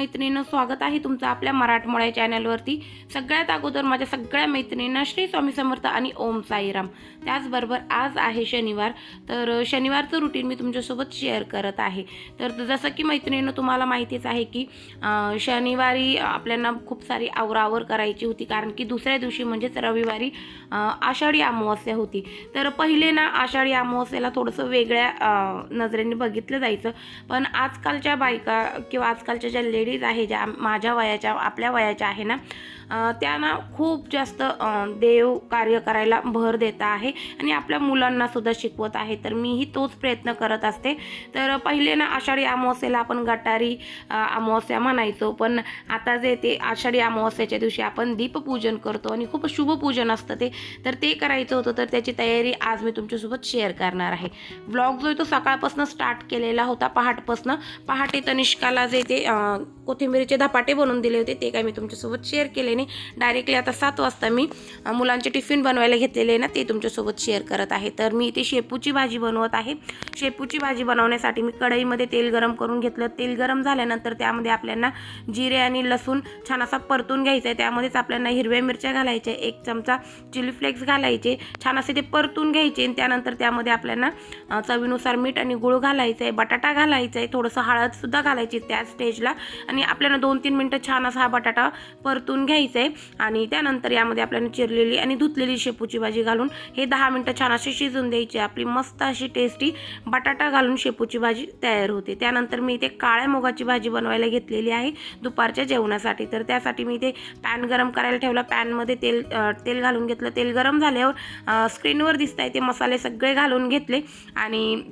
Hello स्वागत आहे तुमचं आपल्या मराठमोळ्या चॅनलवरती सगळ्यात अगोदर माझ्या सगळ्या मैत्रिणींना श्री स्वामी समर्थ आणि ओम साईराम. त्याचबरोबर आज आहे शनिवार. तर शनिवारचं रुटीन मी तुमच्यासोबत शेअर करत आहे. तर जसं की मैत्रिणीनं तुम्हाला माहितीच आहे की शनिवारी आपल्याला खूप सारी आवरावर करायची होती. कारण की दुसऱ्या दिवशी म्हणजेच रविवारी आषाढी अमावस्या होती. तर पहिले ना आषाढी अमावस्येला थोडंसं वेगळ्या नजरेने बघितलं जायचं. पण आजकालच्या बायका किंवा आजकालच्या ज्या लेडीज आहे ज्या माझ्या वयाच्या आपल्या वयाच्या आहे ना? त्यांना खूप जास्त देव कार्य करायला भर देत आहे आणि आपल्या मुलांना सुद्धा शिकवत आहे. तर मीही तोच प्रयत्न करत असते. तर पहिले ना आषाढी अमावस्येला आपण गटारी अमावस्या म्हणायचो. पण आता जे ते आषाढी अमावस्याच्या दिवशी आपण दीपपूजन करतो आणि खूप शुभपूजन असतं ते. तर ते करायचं होतं. तर त्याची तयारी आज मी तुमच्यासोबत शेअर करणार आहे. ब्लॉग जो आहे तो सकाळपासून स्टार्ट केलेला होता पहाटपासून. पहाटे तनिष्काला जे ते कोथिंबीरीचे धपाटे बनवून दिले होते ते काय मी तुमच्यासोबत शेअर केले नाही डायरेक्टली आता सात वाजता मी मुलांचे टिफिन बनवायला घेतलेले आहे ना ते तुमच्यासोबत शेअर करत आहे. तर मी इथे शेपूची भाजी बनवत आहे. शेपूची भाजी बनवण्यासाठी मी कढईमध्ये तेल गरम करून घेतलं. तेल गरम झाल्यानंतर त्यामध्ये आपल्याला जिरे आणि लसूण छान असा परतून घ्यायचा आहे. त्यामध्येच आपल्याला हिरव्या मिरच्या घालायच्या एक चमचा चिली फ्लेक्स घालायचे. छान असे ते परतून घ्यायचे आणि त्यानंतर त्यामध्ये आपल्याला चवीनुसार मीठ आणि गुळ घालायचं आहे. बटाटा घालायचा आहे. थोडंसं हळदसुद्धा घालायची त्या स्टेजला आणि आपल्याला दोन तीन मिनटं छान असा हा बटाटा परतून घ्यायचा आहे आणि त्यानंतर यामध्ये आपल्याला चिरलेली आणि धुतलेली शेपूची भाजी घालून हे दहा मिनटं छान अशी शिजून द्यायची. आपली मस्त अशी टेस्टी बटाटा घालून शेपूची भाजी तयार होते. त्यानंतर मी इथे काळ्या मुगाची भाजी बनवायला घेतलेली आहे दुपारच्या जेवणासाठी. तर त्यासाठी मी इथे पॅन गरम करायला ठेवला. पॅनमध्ये तेल तेल घालून घेतलं. तेल गरम झाल्यावर स्क्रीनवर दिसत आहे ते मसाले सगळे घालून घेतले. आणि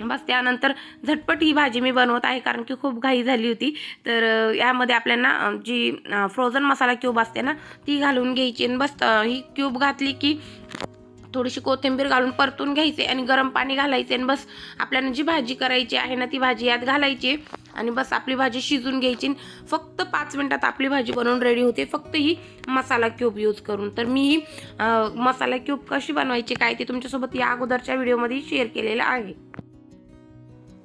बस त्यानंतर झटपट ही भाजी मी बनवत आहे कारण की खूप घाई झाली होती. तर यामध्ये आपल्याला जी फ्रोझन मसाला क्यूब असते ना ती घालून घ्यायची आणि बस ही क्यूब घातली की थोडीशी कोथिंबीर घालून परतून घ्यायचे आणि गरम पाणी घालायचे आणि बस आपल्याला जी भाजी करायची आहे ना ती भाजी यात घालायची आणि बस आपली भाजी शिजून घ्यायची आणि फक्त पाच मिनटात आपली भाजी बनवून रेडी होते फक्त ही मसाला क्यूब यूज करून. तर मी ही मसाला क्यूब कशी बनवायची काय ते तुमच्यासोबत या अगोदरच्या व्हिडिओमध्ये शेअर केलेलं आहे.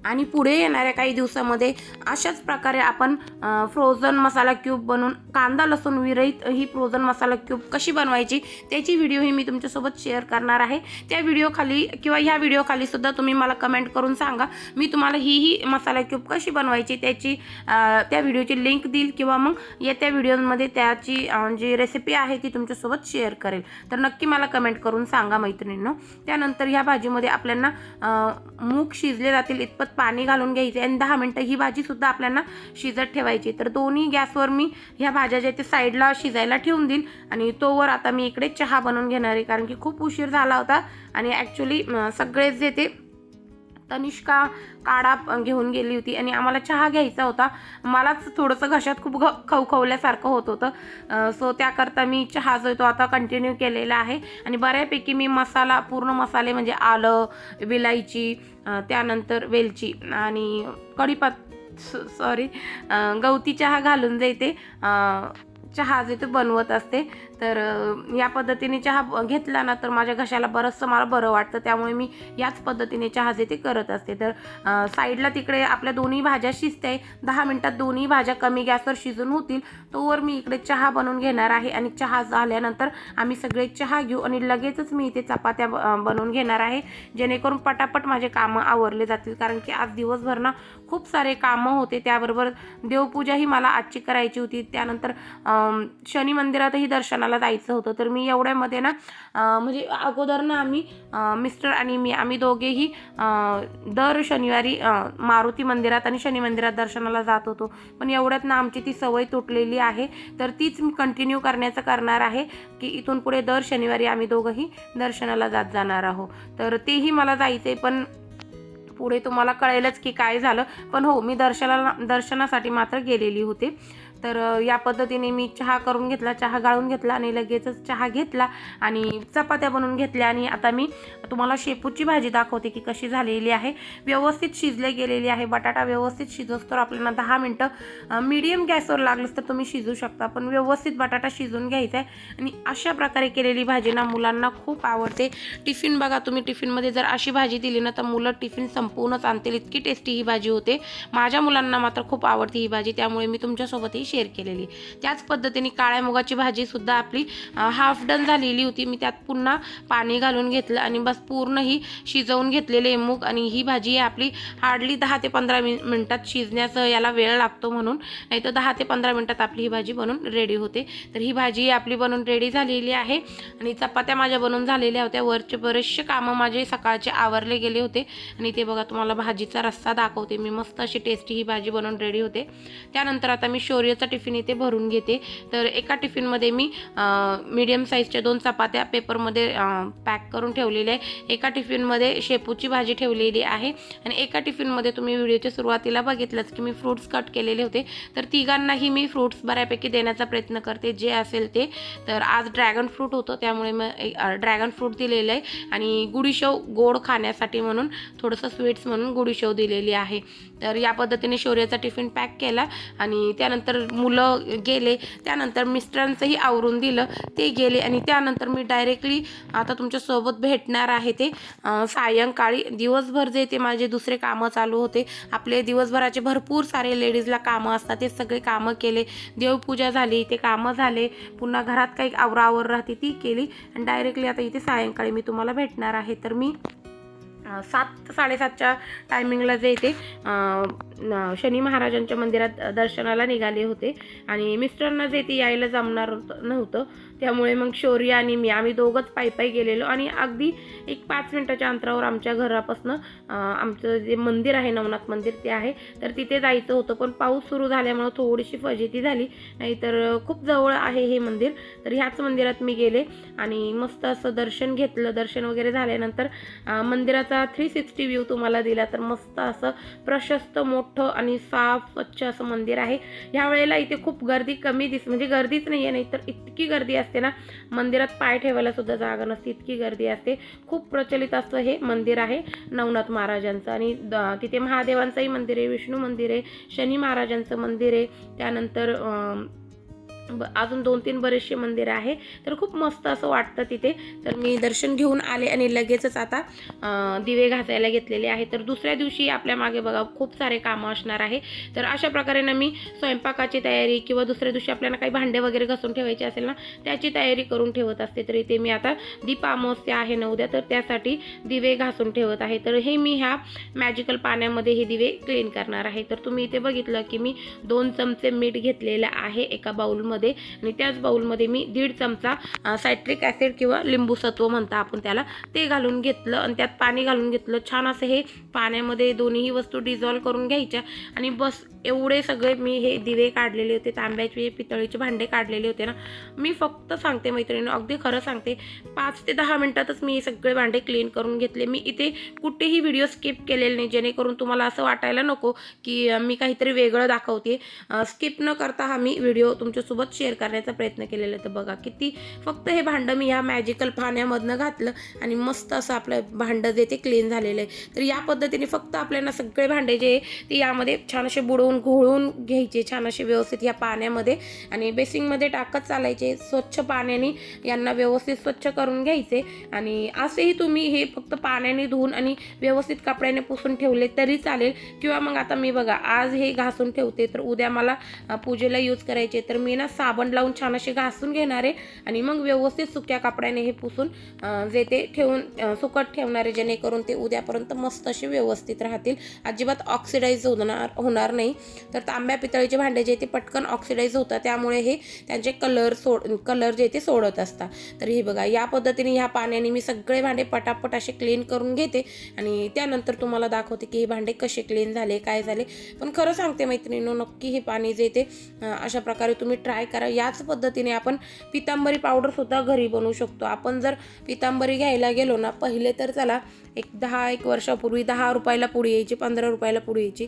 आणि पुढे येणाऱ्या काही दिवसामध्ये अशाच प्रकारे आपण फ्रोझन मसाला क्यूब बनवून कांदा लसूण विरहित ही फ्रोझन मसाला क्यूब कशी बनवायची त्याची व्हिडिओही मी तुमच्यासोबत शेअर करणार आहे. त्या व्हिडिओखाली किंवा ह्या व्हिडिओखालीसुद्धा सुद्धा तुम्ही मला कमेंट करून सांगा मी तुम्हाला ही ही मसाला क्यूब कशी बनवायची त्याची त्या व्हिडिओची लिंक देईल किंवा मग येत्या व्हिडिओमध्ये त्याची जी रेसिपी आहे ती तुमच्यासोबत शेअर करेल. तर नक्की मला कमेंट करून सांगा मैत्रिणींनो. त्यानंतर ह्या भाजीमध्ये आपल्यांना मूग शिजले जातील इतपत पाणी घालून घ्यायचे आणि दहा मिनटं ही भाजीसुद्धा आपल्याला शिजत ठेवायची. तर दोन्ही गॅसवर मी ह्या भाज्या ज्या ते साईडला शिजायला ठेवून देईल आणि तोवर आता मी इकडे चहा बनवून घेणार आहे. कारण की खूप उशीर झाला होता आणि ॲक्च्युली सगळेच जे ते तनिष्का काढा घेऊन गेली होती आणि आम्हाला चहा घ्यायचा होता. मलाच थोडंसं घशात खूप घ खवखवल्यासारखं होत होतं. सो त्याकरता मी चहा जो आहे तो आता कंटिन्यू केलेला आहे. आणि बऱ्यापैकी मी मसाला पूर्ण मसाले म्हणजे आलं विलायची त्यानंतर वेलची आणि कढीपत सॉरी गवती चहा घालून जायते चहा जे तो बनवत असते. तर या पद्धतीने चहा ब- घेतला ना तर माझ्या घशाला बरंचसं मला बरं वाटतं. त्यामुळे मी याच पद्धतीने चहा जे ते करत असते. तर साईडला तिकडे आपल्या दोन्ही भाज्या शिजते दहा मिनटात दोन्ही भाज्या कमी गॅसवर शिजून होतील. तोवर मी इकडे चहा बनवून घेणार आहे आणि चहा झाल्यानंतर आम्ही सगळे चहा घेऊ आणि लगेचच मी इथे चपात्या ब- बनवून घेणार आहे. जेणेकरून पटापट माझे कामं आवरले जातील. कारण की आज दिवसभर ना खूप सारे कामं होते. त्याबरोबर देवपूजाही मला आजची करायची होती. त्यानंतर शनी मंदिरातही लग्नाला जायचं होतं तर मी एवढ्यामध्ये ना म्हणजे अगोदर ना आम्ही मिस्टर आणि मी आम्ही दोघेही दर शनिवारी मारुती मंदिरात आणि शनी मंदिरात दर्शनाला जात होतो. पण एवढ्यात ना आमची ती सवय तुटलेली आहे. तर तीच मी कंटिन्यू करण्याचं करणार आहे की इथून पुढे दर शनिवारी आम्ही दोघंही दर्शनाला जात जाणार आहोत. तर तेही मला जायचं आहे पण पुढे तुम्हाला कळेलच की काय झालं. पण हो मी दर्शनाला दर्शनासाठी मात्र गेलेली होते. तर या पद्धतीने मी चहा करून घेतला चहा गाळून घेतला आणि लगेचच चहा घेतला आणि चपात्या बनवून घेतल्या आणि आता मी तुम्हाला शेपूची भाजी दाखवते की कशी झालेली आहे. व्यवस्थित शिजले गेलेली आहे. बटाटा व्यवस्थित शिजोस तर आपल्याला दहा मिनटं मीडियम गॅसवर लागलंच तर तुम्ही शिजू शकता. पण व्यवस्थित बटाटा शिजून घ्यायचा आहे आणि अशा प्रकारे केलेली भाजी ना मुलांना खूप आवडते. टिफिन बघा तुम्ही टिफिनमध्ये जर अशी भाजी दिली ना तर मुलं टिफिन संपूर्णच आणतील. इतकी टेस्टी ही भाजी होते. माझ्या मुलांना मात्र खूप आवडते ही भाजी. त्यामुळे मी तुमच्यासोबतही शेअर केलेली. त्याच पद्धतीने काळ्या मुगाची भाजी सुद्धा आपली हाफ डन झालेली होती. मी त्यात पुन्हा पाणी घालून घेतलं आणि बस पूर्ण ही शिजवून घेतलेले मूग आणि ही भाजी आहे आपली हार्डली दहा ते पंधरा मिन मिनटात शिजण्याचं याला वेळ लागतो म्हणून. नाही तर दहा ते पंधरा मिनटात आपली ही भाजी बनून रेडी होते. तर ही भाजी आपली बनून रेडी झालेली आहे आणि चपात्या माझ्या बनवून झालेल्या होत्या. वरचे बरेचसे कामं माझे सकाळचे आवरले गेले होते आणि ते बघा तुम्हाला भाजीचा रस्सा दाखवते. मी मस्त अशी टेस्टी ही भाजी बनवून रेडी होते. त्यानंतर आता मी शौर्यचा टिफिन इथे भरून घेते. तर एका टिफिनमध्ये मी मीडियम साईजच्या दोन चपात्या पेपरमध्ये पॅक करून ठेवलेल्या आहे. एका टिफिनमध्ये शेपूची भाजी ठेवलेली आहे आणि एका टिफिनमध्ये तुम्ही व्हिडिओच्या सुरुवातीला बघितलंच की मी फ्रूट्स कट केलेले होते. तर तिघांनाही मी फ्रूट्स बऱ्यापैकी देण्याचा प्रयत्न करते जे असेल ते. तर आज ड्रॅगन फ्रूट होतं त्यामुळे मग ड्रॅगन फ्रूट दिलेलं आहे. आणि गुडीशेव गोड खाण्यासाठी म्हणून थोडंसं स्वीट्स म्हणून गुडीशेव दिलेली आहे. तर या पद्धतीने शौर्याचा टिफिन पॅक केला आणि त्यानंतर मुलं गेले त्यानंतर मिस्टरांचंही आवरून दिलं ते गेले आणि त्यानंतर मी डायरेक्टली आता तुमच्यासोबत भेटणार आहे ते. सायंकाळी दिवसभर जे ते माझे दुसरे कामं चालू होते आपले दिवसभराचे भरपूर सारे लेडीजला कामं असतात ते सगळे कामं केले. देवपूजा झाली ते कामं झाले पुन्हा घरात काही आवरावर राहते ती केली. आणि डायरेक्टली आता इथे सायंकाळी मी तुम्हाला भेटणार आहे. तर मी सात साडेसातच्या टायमिंगला जे ते शनी महाराजांच्या मंदिरात दर्शनाला निघाले होते. आणि मिस्टरांना जे ते यायला जमणार नव्हतं. त्यामुळे मग शौर्य आणि मी आम्ही दोघंच पायी पायी गेलेलो आणि अगदी एक पाच मिनटाच्या अंतरावर आमच्या घरापासनं आमचं जे मंदिर आहे नवनाथ मंदिर ते आहे तर तिथे जायचं होतं. पण पाऊस सुरू झाल्यामुळं थोडीशी फजिती झाली. नाहीतर खूप जवळ आहे हे मंदिर तर ह्याच मंदिरात मी गेले आणि मस्त असं दर्शन घेतलं. दर्शन वगैरे झाल्यानंतर मंदिराचा थ्री सिक्स्टी व्ह्यू तुम्हाला दिला. तर मस्त असं प्रशस्त मोठं आणि साफ स्वच्छ असं मंदिर आहे. ह्या वेळेला इथे खूप गर्दी कमी दिस म्हणजे गर्दीच नाही आहे नाही तर इतकी गर्दी असते ना मंदिरात पाय ठेवायला सुद्धा जागा नसते इतकी गर्दी असते. खूप प्रचलित असं हे मंदिर आहे नवनाथ महाराजांचं. आणि तिथे महादेवांचंही मंदिर आहे विष्णू मंदिर आहे शनी महाराजांचं मंदिर आहे. त्यानंतर अं, ब- अजून दोन तीन बरेचसे मंदिर आहे. तर खूप मस्त असं वाटतं तिथे. तर मी दर्शन घेऊन आले आणि लगेचच आता दिवे घासायला घेतलेले आहे. तर दुसऱ्या दिवशी आपल्या मागे बघा खूप सारे कामं असणार आहे. तर अशा प्रकारे ना मी स्वयंपाकाची तयारी किंवा दुसऱ्या दिवशी आपल्याला काही भांडे वगैरे घासून ठेवायचे असेल ना त्याची तयारी करून ठेवत असते. तर इथे मी आता दीप अमावस्या आहे ना उद्या तर त्यासाठी दिवे घासून ठेवत आहे. तर हे मी ह्या मॅजिकल पाण्यामध्ये हे दिवे क्लीन करणार आहे. तर तुम्ही इथे बघितलं की मी दोन चमचे मीठ घेतलेलं आहे एका बाउलमध्ये आणि त्याच बाउलमध्ये मी दीड चमचा सायट्रिक ॲसिड किंवा लिंबू सत्व म्हणता आपण त्याला ते घालून घेतलं. आणि त्यात पाणी घालून घेतलं. छान असं हे पाण्यामध्ये दोन्ही वस्तू डिझॉल्व करून घ्यायच्या. आणि बस एवढे सगळे मी हे दिवे काढलेले होते तांब्याचे पितळीचे भांडे काढलेले होते ना. मी फक्त सांगते मैत्रिणी अगदी खरं सांगते पाच ते दहा मिनटातच मी हे सगळे भांडे क्लीन करून घेतले. मी इथे कुठेही व्हिडिओ स्किप केलेले नाही जेणेकरून तुम्हाला असं वाटायला नको की मी काहीतरी वेगळं दाखवते. स्किप न करता हा मी व्हिडिओ तुमच्यासोबत शेअर करण्याचा प्रयत्न केलेला तर बघा किती फक्त हे भांडं मी ह्या मॅजिकल पाण्यामधनं घातलं आणि मस्त असं आपलं भांडं जे ते क्लीन झालेलं आहे. तर या पद्धतीने फक्त आपल्याला सगळे भांडे जे ते यामध्ये छान असे बुडवून घोळून घ्यायचे छान असे व्यवस्थित या पाण्यामध्ये आणि बेसिंगमध्ये टाकत चालायचे स्वच्छ पाण्याने यांना व्यवस्थित स्वच्छ करून घ्यायचे आणि असेही तुम्ही हे फक्त पाण्याने धुवून आणि व्यवस्थित कपड्याने पुसून ठेवले तरी चालेल. किंवा मग आता मी बघा आज हे घासून ठेवते तर उद्या मला पूजेला यूज करायचे तर मी ना साबण लावून छान असे घासून घेणार आहे आणि मग व्यवस्थित सुक्या कपड्याने हे पुसून जे ते ठेवून सुकट ठेवणारे जेणेकरून ते उद्यापर्यंत मस्त असे व्यवस्थित राहतील. अजिबात ऑक्सिडाईज होणार होणार नाही. तर तांब्या पितळीचे भांडे जे ते पटकन ऑक्सिडाईज होतात त्यामुळे हे त्यांचे कलर सोड कलर जे ते सोडत असतात. तर हे बघा या पद्धतीने ह्या पाण्याने मी सगळे भांडे पटापट असे क्लीन करून घेते आणि त्यानंतर तुम्हाला दाखवते की हे भांडे कसे क्लीन झाले काय झाले. पण खरं सांगते मैत्रिणीनो नक्की हे पाणी जे ते अशा प्रकारे तुम्ही ट्राय करा. याच पद्धतीने आपण पितांबरी पावडरसुद्धा घरी बनवू शकतो. आपण जर पितांबरी घ्यायला गेलो ना पहिले तर चला एक दहा एक वर्षापूर्वी दहा रुपयाला पुढे यायची पंधरा रुपयाला पुढे यायची.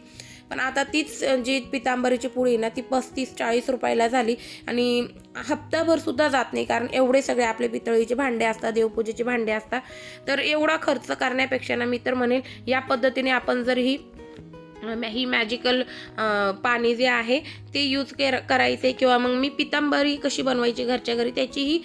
पण आता तीच जी पितांबरीची पोळी आहे ना ती पस्तीस चाळीस रुपयाला झाली. आणि हप्ताभरसुद्धा जात नाही कारण एवढे सगळे आपले पितळीचे भांडे असतात देवपूजेचे भांडे असतात. तर एवढा खर्च करण्यापेक्षा ना मी तर म्हणेल या पद्धतीने आपण जर ही ही मॅजिकल पाणी जे आहे ते यूज के करायचे किंवा मग मी पितांबरी कशी बनवायची घरच्या घरी त्याचीही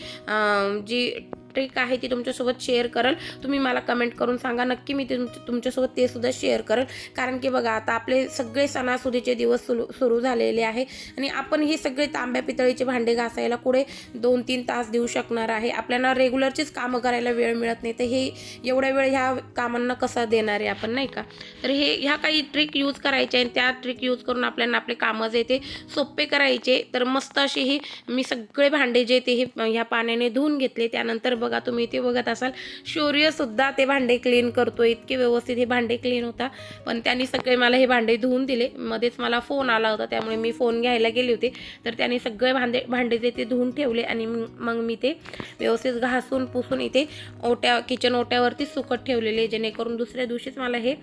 जी ट्रिक आहे ती तुमच्यासोबत शेअर करेल. तुम्ही मला कमेंट करून सांगा. नक्की मी ते तुमच्यासोबत ते सुद्धा शेअर करेल. कारण की बघा आता आपले सगळे सणासुदीचे दिवस सुरू सुरू झालेले आहे. आणि आपण हे सगळे तांब्या पितळीचे भांडे घासायला पुढे दोन तीन तास देऊ शकणार आहे. आपल्याला रेग्युलरचीच कामं करायला वेळ मिळत नाही. तर हे एवढ्या वेळ ह्या कामांना कसा देणार आहे आपण नाही का? तर हे ह्या काही ट्रिक यूज करायचे आणि त्या ट्रिक यूज करून आपल्याला आपले कामं जे ते सोपे करायचे. तर मस्त अशी ही मी सगळे भांडे जे ते हे ह्या पाण्याने धुवून घेतले. त्यानंतर बघा तुम्ही ते बघत असाल शौर्यसुद्धा ते भांडे क्लीन करतो इतके व्यवस्थित हे भांडे क्लीन होता. पण त्यांनी सगळे मला हे भांडे धुवून दिले. मध्येच मला फोन आला होता त्यामुळे मी फोन घ्यायला गेले होते. तर त्यांनी सगळे भांडे भांडे जे ते धुवून ठेवले आणि मग मग मी ते व्यवस्थित घासून पुसून इथे ओट्या किचन ओट्यावरती सुकत ठेवलेले जेणेकरून दुसऱ्या दिवशीच मला हे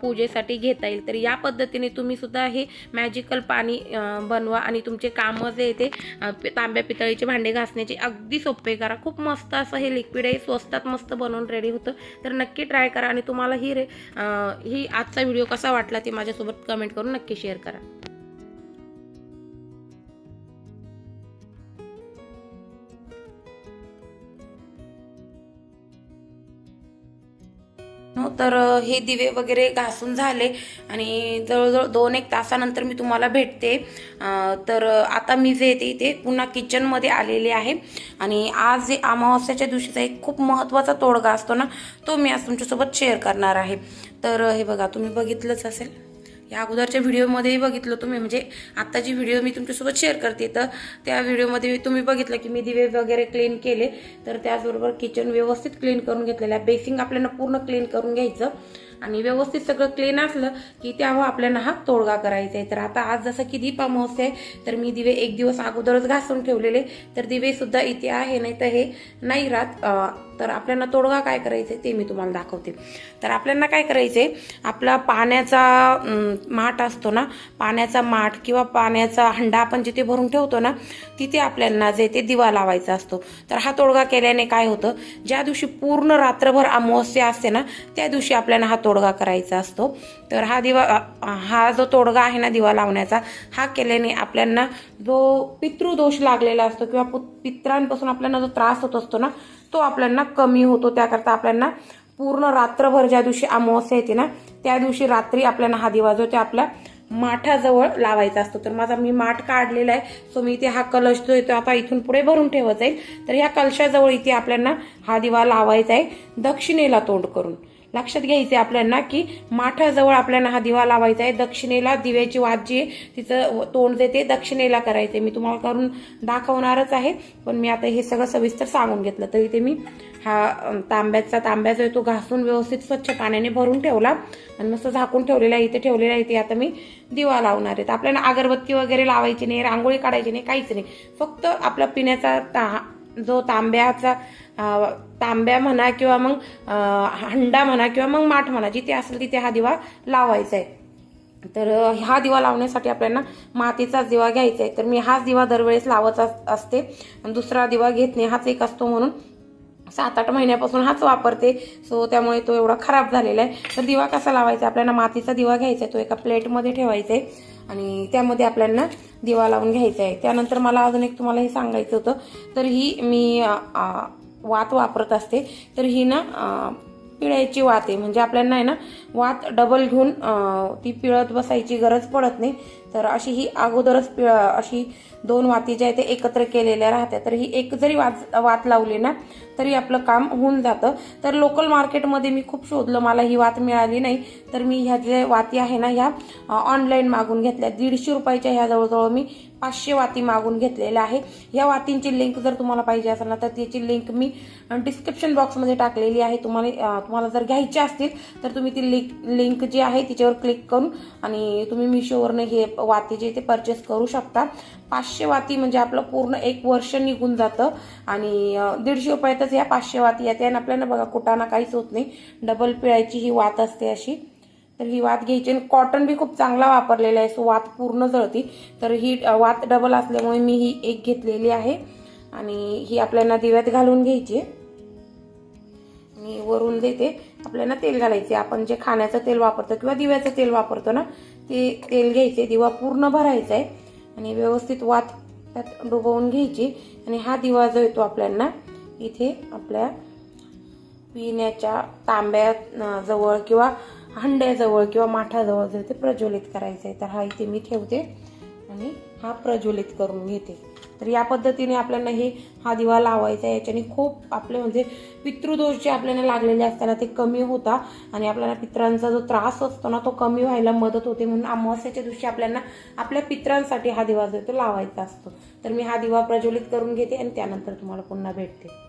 पूजेसाठी घेता येईल. तर या पद्धतीने तुम्ही सुद्धा हे मॅजिकल पाणी बनवा आणि तुमचे कामं जे येते ते तांब्या पितळीचे भांडे घासण्याचे अगदी सोपे करा. खूप मस्त असं हे लिक्विड आहे स्वस्तात मस्त बनवून रेडी होतं. तर नक्की ट्राय करा आणि तुम्हाला ही रे ही आजचा व्हिडिओ कसा वाटला ते माझ्यासोबत कमेंट करून नक्की शेअर करा. हो, तर हे दिवे वगैरे घासून झाले आणि जवळजवळ दोन एक तासानंतर मी तुम्हाला भेटते. तर आता मी जे येते इथे पुन्हा किचनमध्ये आलेले आहे. आणि आज जे अमावस्याच्या दिवशीचा एक खूप महत्त्वाचा तोडगा असतो ना तो मी आज तुमच्यासोबत शेअर करणार आहे. तर हे बघा तुम्ही बघितलंच असेल. या अगोदरच्या व्हिडिओमध्येही बघितलं तुम्ही. म्हणजे आत्ता जी व्हिडिओ मी तुमच्यासोबत शेअर करते. तर त्या व्हिडिओमध्ये तुम्ही बघितलं की मी दिवे वगैरे क्लीन केले. तर त्याचबरोबर किचन व्यवस्थित क्लीन करून घेतलेलं आहे. बेसिंग आपल्याला पूर्ण क्लीन करून घ्यायचं. आणि व्यवस्थित सगळं क्लीन असलं की त्यावर आपल्याला हा तोडगा करायचा आहे. तर आता आज जसं की दीप अमावस्या आहे तर मी दिवे एक दिवस अगोदरच घासून ठेवलेले. तर दिवेसुद्धा इथे आहे नाही तर हे नाही राहत. तर आपल्याला तोडगा काय करायचं आहे ते मी तुम्हाला दाखवते. तर आपल्याला काय करायचं आहे आपला पाण्याचा माठ असतो ना पाण्याचा माठ किंवा पाण्याचा हंडा आपण जिथे भरून ठेवतो ना तिथे आपल्याला जे ते दिवा लावायचा असतो. तर हा तोडगा केल्याने काय होतं ज्या दिवशी पूर्ण रात्रभर अमावस्या असते ना त्या दिवशी आपल्याला हा तोडगा करायचा असतो. तर हा दिवा हा जो तोडगा आहे ना दिवा लावण्याचा हा केल्याने आपल्याला जो पितृदोष लागलेला असतो किंवा पित्रांपासून आपल्याला जो त्रास होत असतो ना तो आपल्याला कमी होतो. त्याकरता आपल्याला पूर्ण रात्रभर ज्या दिवशी अमावस्या येते ना त्या दिवशी रात्री आपल्याला हा दिवा जो ते आपल्या माठाजवळ लावायचा असतो. तर माझा मी माठ काढलेला आहे. सो मी इथे हा कलश जो आहे तो आता इथून पुढे भरून ठेवत जाईल. तर ह्या कलशाजवळ इथे आपल्याला हा दिवा लावायचा आहे दक्षिणेला तोंड करून. लक्षात घ्यायचे आपल्याला की माठाजवळ आपल्याला हा दिवा लावायचा आहे. दक्षिणेला दिव्याची वाद जी तिचं तोंड जे ते दक्षिणेला करायचे मी तुम्हाला करून दाखवणारच आहे पण मी आता हे सगळं सविस्तर सांगून घेतलं. तर इथे मी हा तांब्याचा तांब्याचा तांब्या जो आहे तो घासून व्यवस्थित स्वच्छ पाण्याने भरून ठेवला आणि मस्त झाकून ठेवलेला आहे. इथे ठेवलेला आहे इथे आता मी दिवा लावणार आहे. तर आपल्याला अगरबत्ती वगैरे लावायची नाही रांगोळी काढायची नाही काहीच नाही. फक्त आपला पिण्याचा ता जो तांब्याचा तांब्या म्हणा किंवा मग हंडा म्हणा किंवा मग माठ म्हणा जिथे असेल तिथे हा दिवा लावायचा आहे तर हा दिवा लावण्यासाठी आपल्याला मातीचाच दिवा घ्यायचा आहे तर मी हाच दिवा दरवेळेस लावत असते. आणि दुसरा दिवा घेत नाही हाच एक असतो म्हणून सात आठ महिन्यापासून हाच वापरते. सो त्यामुळे तो एवढा खराब झालेला आहे. तर दिवा कसा लावायचा? आपल्याला मातीचा दिवा घ्यायचा आहे तो एका प्लेटमध्ये ठेवायचा आहे आणि त्यामध्ये आपल्याला दिवा लावून घ्यायचा आहे त्यानंतर मला अजून एक तुम्हाला हे सांगायचं होतं. तर ही मी वात वापरत असते. तर ही ना पिळायची वात आहे. म्हणजे आपल्याला आहे ना वात डबल घेऊन ती पिळत बसायची गरज पडत नाही. तर अशी ही अगोदरच पिळ अशी दोन वाती ज्या आहेत ते एकत्र केलेल्या राहत्या. तर ही एक जरी वाज वात लावली ना तरी आपलं काम होऊन जातं. तर लोकल मार्केटमध्ये मी खूप शोधलं मला ही वात मिळाली नाही. तर मी ह्या ज्या वाती आहे ना ह्या ऑनलाईन मागून घेतल्या. दीडशे रुपयाच्या ह्या जवळजवळ मी पाचशे वाती मागून घेतलेल्या आहे. ह्या वातींची लिंक जर तुम्हाला पाहिजे असेल ना तर त्याची लिंक मी डिस्क्रिप्शन बॉक्समध्ये टाकलेली आहे. तुम्हाला तुम्हाला जर घ्यायची असतील तर तुम्ही ती लिंक लिंक जी आहे तिच्यावर क्लिक करून आणि तुम्ही मिशोवरनं हे वाती जे ते परचेस करू शकता. पाचशे पाचशे वाती म्हणजे आपलं पूर्ण एक वर्ष निघून जातं. आणि दीडशे रुपयातच या पाचशे वाती येते आणि आपल्याला बघा कुटाना काहीच होत नाही. डबल पिळायची ही वात असते अशी. तर ही वात घ्यायची आणि कॉटन बी खूप चांगला वापरलेला आहे. सो वात पूर्ण जळती. तर ही वात डबल असल्यामुळे मी ही एक घेतलेली आहे. आणि ही आपल्याला दिव्यात घालून घ्यायची मी वरून देते. आपल्याला तेल घालायचे. आपण जे खाण्याचं तेल वापरतो किंवा दिव्याचं तेल वापरतो ना ते तेल घ्यायचे. दिवा पूर्ण भरायचा आहे. आणि व्यवस्थित वात त्यात डुबवून घ्यायची. आणि हा दिवा जो येतो आपल्याला इथे आपल्या पिण्याच्या तांब्या जवळ किंवा हंड्याजवळ किंवा माठाजवळ जर ते प्रज्वलित करायचं आहे तर हा इथे मी ठेवते आणि हा प्रज्वलित करून घेते. तर या पद्धतीने आपल्याला हे हा दिवा लावायचा आहे. याच्याने खूप आपले म्हणजे पितृदोष जे आपल्याला लागलेले असताना ते कमी होता आणि आपल्याला पित्रांचा जो त्रास असतो ना तो कमी व्हायला मदत होते म्हणून अमावस्याच्या दिवशी आपल्याला आपल्या पित्रांसाठी हा दिवा जो आहे तो लावायचा असतो. तर मी हा दिवा प्रज्वलित करून घेते आणि त्यानंतर तुम्हाला पुन्हा भेटते.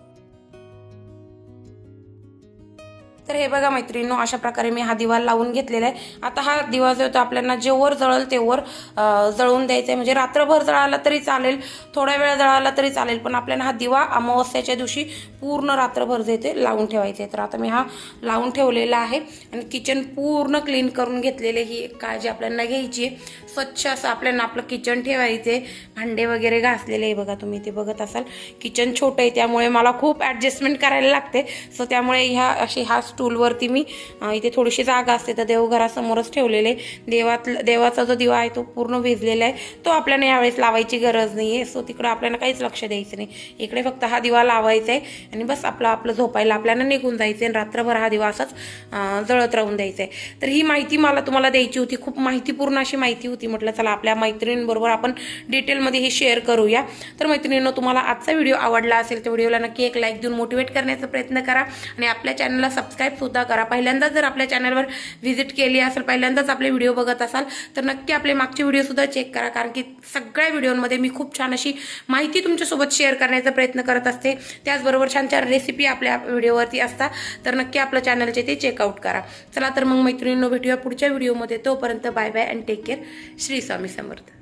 तर हे बघा मैत्रिणींनो अशा प्रकारे मी हा दिवा लावून घेतलेला आहे. आता हा दिवा जो होतो आपल्याला जेवर जळल तेवर अं, जळून द्यायचा आहे म्हणजे रात्रभर जळाला तरी चालेल थोड्या वेळ जळाला तरी चालेल पण आपल्याला हा दिवा अमावस्याच्या दिवशी पूर्ण रात्रभर जे ते लावून ठेवायचे तर आता मी हा लावून ठेवलेला आहे आणि किचन पूर्ण क्लीन करून घेतलेले ही एक काळजी आपल्याला घ्यायची आहे. स्वच्छ असं आपल्याला आपलं किचन ठेवायचे भांडे वगैरे घासलेले आहे बघा तुम्ही ते बघत असाल. किचन छोटं आहे त्यामुळे मला खूप ॲडजस्टमेंट करायला लागते. सो त्यामुळे ह्या अशी हा स्टूलवरती मी इथे थोडीशी जागा असते तर देवघरासमोरच ठेवलेले. देवात देवाचा जो दिवा आहे तो पूर्ण भिजलेला आहे. तो आपल्याला यावेळेस लावायची गरज नाही आहे. सो तिकडं आपल्याला काहीच लक्ष द्यायचं नाही. इकडे फक्त हा दिवा लावायचा आहे आणि बस आपलं आपलं झोपायला आपल्याला निघून जायचं आणि रात्रभर हा दिवा असाच जळत राहून द्यायचा आहे. तर ही माहिती मला तुम्हाला द्यायची होती. खूप माहितीपूर्ण अशी माहिती होती. म्हटलं चला आपल्या मैत्रिणींबरोबर आपण डिटेलमध्ये हे शेअर करूया. तर मैत्रिणींनो तुम्हाला आजचा व्हिडिओ आवडला असेल तर व्हिडिओला नक्की एक लाईक देऊन मोटिवेट करण्याचा प्रयत्न करा आणि आपल्या चॅनलला सबस्क्राईब सुद्धा करा. पहिल्यांदाच जर आपल्या चॅनलवर व्हिजिट केली असेल पहिल्यांदाच आपले व्हिडिओ बघत असाल तर नक्की आपले मागचे व्हिडिओसुद्धा चेक करा. कारण की सगळ्या व्हिडिओमध्ये मी खूप छान अशी माहिती तुमच्यासोबत शेअर करण्याचा प्रयत्न करत असते. त्याचबरोबर छान छान रेसिपी आपल्या व्हिडिओवरती असतात. तर नक्की आपलं चॅनलचे ते चेकआउट करा. चला तर मग मैत्रिणींनो भेटूया पुढच्या व्हिडिओमध्ये तोपर्यंत bye bye and take care Shri Swami Samarth.